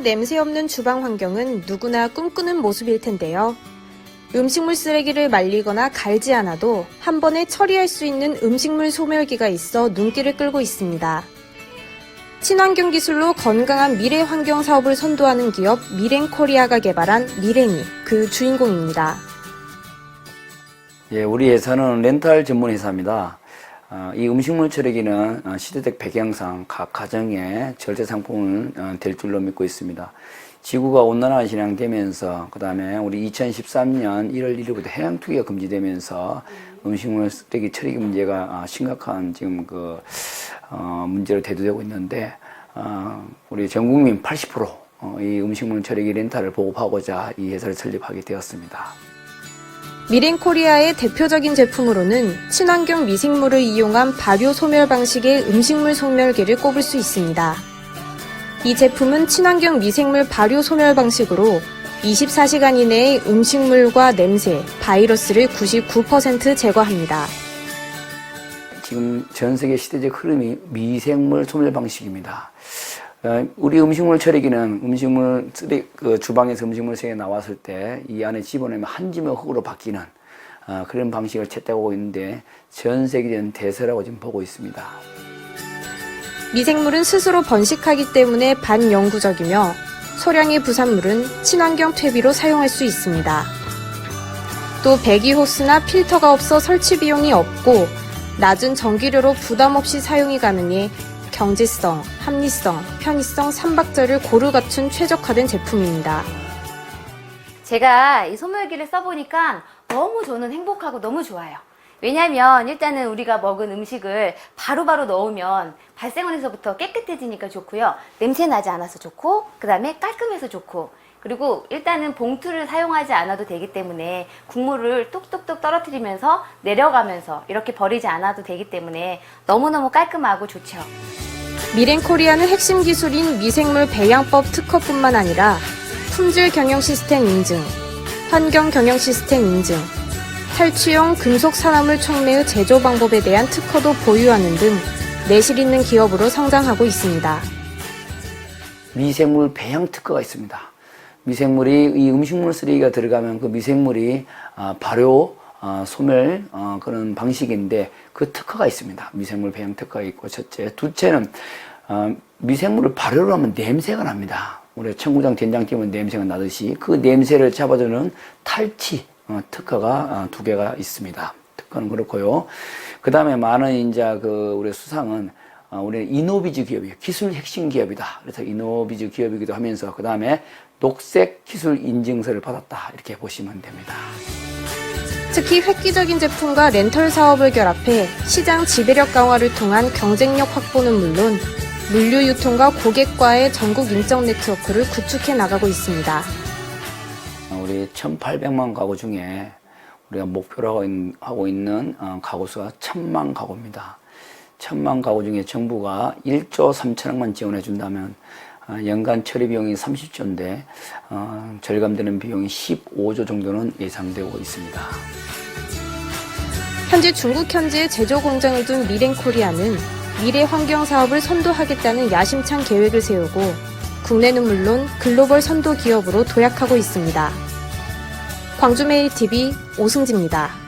냄새 없는 주방 환경은 누구나 꿈꾸는 모습일 텐데요. 음식물 쓰레기를 말리거나 갈지 않아도 한 번에 처리할 수 있는 음식물 소멸기가 있어 눈길을 끌고 있습니다. 친환경 기술로 건강한 미래 환경 사업을 선도하는 기업 미랭 코리아가 개발한 미랭이 그 주인공입니다. 예, 우리 회사는 렌탈 전문 회사입니다. 어, 이 음식물 처리기는 어, 시대적 배경상 각 가정의 절대 상품은 어, 될 줄로 믿고 있습니다. 지구가 온난화 진행되면서 그 다음에 우리 2013년 1월 1일부터 해양 투기가 금지되면서 음식물 쓰레기 처리 문제가 아, 심각한 지금 그 어, 문제로 대두되고 있는데 어, 우리 전 국민 80%이 음식물 처리기 렌탈을 보급하고자 이 회사를 설립하게 되었습니다. 미랭코리아의 대표적인 제품으로는 친환경 미생물을 이용한 발효 소멸 방식의 음식물 소멸기를 꼽을 수 있습니다. 이 제품은 친환경 미생물 발효 소멸 방식으로 24시간 이내에 음식물과 냄새, 바이러스를 99% 제거합니다. 지금 전 세계 시대적 흐름이 미생물 소멸 방식입니다. 어, 우리 음식물 처리기는 음식물 쓰레 그 주방에서 음식물 쓰레기 나왔을 때 이 안에 집어넣으면 한 지면 흙으로 바뀌는 어, 그런 방식을 채택하고 있는데 전 세계적인 대세라고 지금 보고 있습니다. 미생물은 스스로 번식하기 때문에 반영구적이며 소량의 부산물은 친환경 퇴비로 사용할 수 있습니다. 또 배기 호스나 필터가 없어 설치 비용이 없고 낮은 전기료로 부담 없이 사용이 가능해 경제성, 합리성, 편의성 3박자를 고루 갖춘 최적화된 제품입니다. 제가 이 소멸기를 써보니까 너무 저는 행복하고 너무 좋아요. 왜냐면 일단은 우리가 먹은 음식을 바로바로 넣으면 발생원에서부터 깨끗해지니까 좋고요. 냄새 나지 않아서 좋고, 그 다음에 깔끔해서 좋고, 그리고 일단은 봉투를 사용하지 않아도 되기 때문에 국물을 뚝뚝뚝 떨어뜨리면서 내려가면서 이렇게 버리지 않아도 되기 때문에 너무너무 깔끔하고 좋죠. 미랭코리아는 핵심 기술인 미생물 배양법 특허뿐만 아니라 품질 경영 시스템 인증, 환경 경영 시스템 인증, 탈취용 금속 산화물 촉매의 제조 방법에 대한 특허도 보유하는 등 내실 있는 기업으로 성장하고 있습니다. 미생물 배양 특허가 있습니다. 미생물이 이 음식물 쓰레기가 들어가면 그 미생물이 아, 발효, 아, 소멸 어, 그런 방식인데 그 특허가 있습니다. 미생물 배양 특허가 있고 첫째, 둘째는 어, 미생물을 발효를 하면 냄새가 납니다. 우리 청구장 된장 띄우면 냄새가 나듯이 그 냄새를 잡아주는 탈취 어, 특허가 어, 두 개가 있습니다. 특허는 그렇고요. 그 다음에 많은 이제 그 우리 수상은 어, 우리는 이노비즈 기업이에요. 기술 핵심 기업이다. 그래서 이노비즈 기업이기도 하면서 그 다음에 녹색 기술 인증서를 받았다. 이렇게 보시면 됩니다. 특히 획기적인 제품과 렌털 사업을 결합해 시장 지배력 강화를 통한 경쟁력 확보는 물론 물류 유통과 고객과의 전국 인적 네트워크를 구축해 나가고 있습니다. 어, 우리 1,800만 가구 중에 우리가 목표로 하고, 있는 어, 가구 수가 1,000만 가구입니다. 1,000만 가구 중에 정부가 1조 3천억만 지원해 준다면 어, 연간 처리 비용이 30조인데 어, 절감되는 비용이 15조 정도는 예상되고 있습니다. 현재 중국 현지에 제조 공장을 둔 미랭코리아는 미래 환경 사업을 선도하겠다는 야심찬 계획을 세우고 국내는 물론 글로벌 선도 기업으로 도약하고 있습니다. 광주메일 TV 오승지입니다.